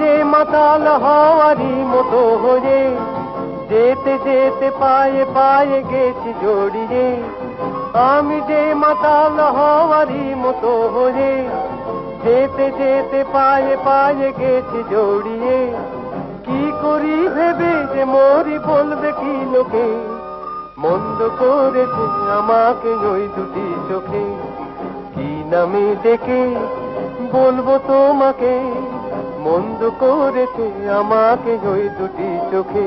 যে মাতাল হওয়ারই মতো হয়ে, যেতে যেতে পায়ে পায়ে গেছি জড়িয়ে আমি যে মাতাল হওয়ারই মতো হয়ে, যেতে যেতে পায়ে পায়ে গেছি জড়িয়ে কি করি ভেবে যে মরি বলবে কি লোকে? মন্দ করেছে আমাকে ওই দুটি চোখে। কি নামে ডেকে বলব তোমাকে? মন্দ করেছে আমাকে ওই দুটি চোখে।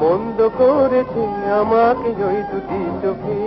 মন্দ করেছে আমাকে ওই দুটি চোখে।